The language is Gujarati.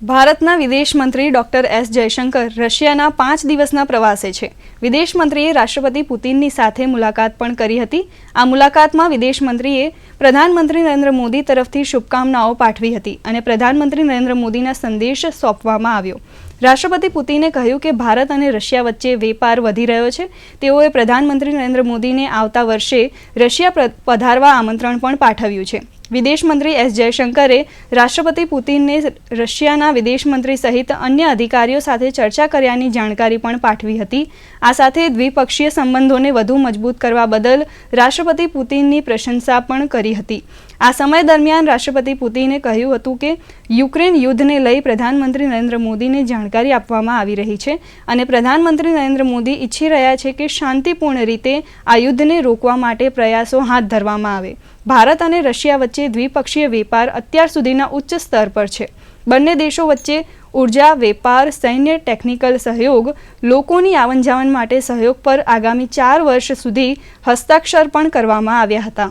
ભારતના વિદેશ મંત્રી ડોક્ટર એસ જયશંકર રશિયાના પાંચ દિવસના પ્રવાસે છે. વિદેશ મંત્રીએ રાષ્ટ્રપતિ પુતિનની સાથે મુલાકાત પણ કરી હતી. આ મુલાકાતમાં વિદેશ મંત્રીએ પ્રધાનમંત્રી નરેન્દ્ર મોદી તરફથી શુભકામનાઓ પાઠવી હતી અને પ્રધાનમંત્રી નરેન્દ્ર મોદીના સંદેશ સોંપવામાં આવ્યો. રાષ્ટ્રપતિ પુતિને કહ્યું કે ભારત અને રશિયા વચ્ચે વેપાર વધી રહ્યો છે. તેઓએ પ્રધાનમંત્રી નરેન્દ્ર મોદીને આવતા વર્ષે રશિયા પધારવા આમંત્રણ પણ પાઠવ્યું છે. વિદેશ મંત્રી એસ જયશંકરે રાષ્ટ્રપતિ પુતિનને રશિયાના વિદેશમંત્રી સહિત અન્ય અધિકારીઓ સાથે ચર્ચા કર્યાની જાણકારી પણ પાઠવી હતી. આ સાથે દ્વિપક્ષીય સંબંધોને વધુ મજબૂત કરવા બદલ રાષ્ટ્રપતિ પુતિનની પ્રશંસા પણ કરી હતી. આ સમય દરમિયાન રાષ્ટ્રપતિ પુતિને કહ્યું હતું કે, યુક્રેન યુદ્ધને લઈ પ્રધાનમંત્રી નરેન્દ્ર મોદીને જાણકારી આપવામાં આવી રહી છે અને પ્રધાનમંત્રી નરેન્દ્ર મોદી ઈચ્છી રહ્યા છે કે શાંતિપૂર્ણ રીતે આ યુદ્ધને રોકવા માટે પ્રયાસો હાથ ધરવામાં આવે. ભારત અને રશિયા વચ્ચે દ્વિપક્ષીય વેપાર અત્યાર સુધીના ઉચ્ચ સ્તર પર છે. બંને દેશો વચ્ચે ઊર્જા, વેપાર, સૈન્ય, ટેકનિકલ સહયોગ લોકોની આવન જાવન માટે સહયોગ પર આગામી ચાર વર્ષ સુધી હસ્તાક્ષર પણ કરવામાં આવ્યા હતા.